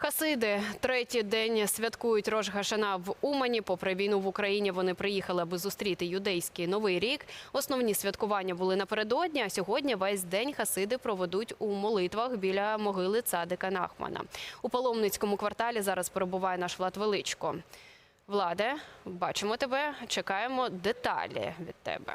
Хасиди третій день святкують Рож Гашана в Умані. Попри війну в Україні, вони приїхали, аби зустріти юдейський новий рік. Основні святкування були напередодні. А сьогодні весь день хасиди проведуть у молитвах біля могили цадика Нахмана. У паломницькому кварталі зараз перебуває наш Влад Величко. Владе, бачимо тебе. Чекаємо деталі від тебе.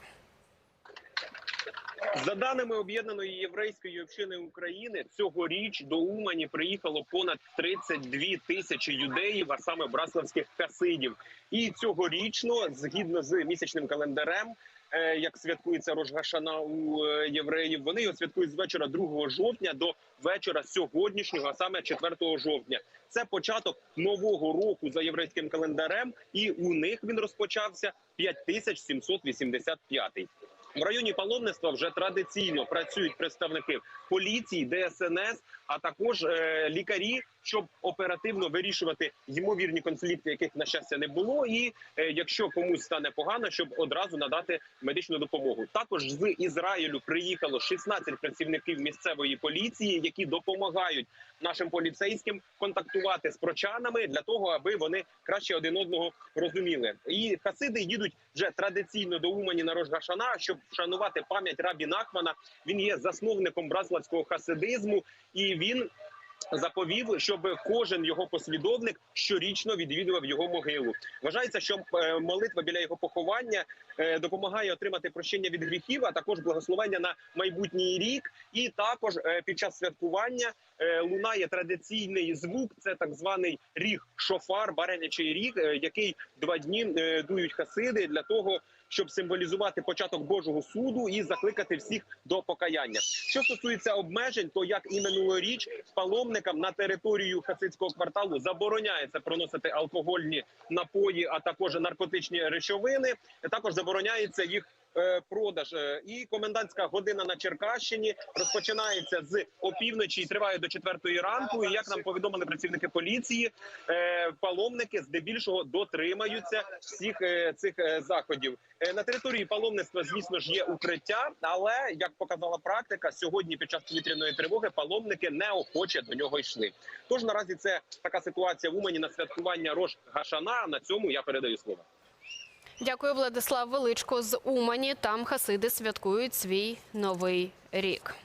За даними об'єднаної єврейської общини України, цьогоріч до Умані приїхало понад 32 тисячі юдеїв, а саме браславських хасидів. І цьогорічно, згідно з місячним календарем, е, як святкується Рожгашана у е, євреїв, вони його святкують з вечора 2 жовтня до вечора сьогоднішнього, а саме 4 жовтня. Це початок нового року за єврейським календарем, і у них він розпочався 5785. В районі паломництва вже традиційно працюють представники поліції, ДСНС, а також е, лікарі, щоб оперативно вирішувати ймовірні конфлікти, яких на щастя не було. І е, якщо комусь стане погано, щоб одразу надати медичну допомогу. Також з Ізраїлю приїхало 16 працівників місцевої поліції, які допомагають нашим поліцейським контактувати з прочанами для того, аби вони краще один одного розуміли. І хасиди їдуть вже традиційно до Умані на Рожгашана, щоб вшанувати пам'ять рабі Нахмана. Він є засновником браславського хасидизму, і він заповів, щоб кожен його послідовник щорічно відвідував його могилу. Вважається, що е, молитва біля його поховання е, допомагає отримати прощення від гріхів, а також благословення на майбутній рік. І також е, під час святкування лунає традиційний звук. Це так званий ріг шофар, баранячий ріг, який два дні дують хасиди для того, щоб символізувати початок Божого суду і закликати всіх до покаяння. Що стосується обмежень, то як і минулоріч паломникам на територію хасидського кварталу забороняється проносити алкогольні напої, а також наркотичні речовини. Також забороняється їх. Е, Продаж Е, і комендантська година на Черкащині розпочинається з опівночі і триває до четвертої ранку. І як нам повідомили працівники поліції, е, паломники здебільшого дотримаються всіх цих заходів. На території паломництва, звісно ж, є укриття, але як показала практика, сьогодні під час повітряної тривоги паломники неохоче до нього йшли. Тож наразі це така ситуація в Умані на святкування Рош Гашана. На цьому я передаю слово. Дякую, Владислав Величко з Умані. Там хасиди святкують свій новий рік.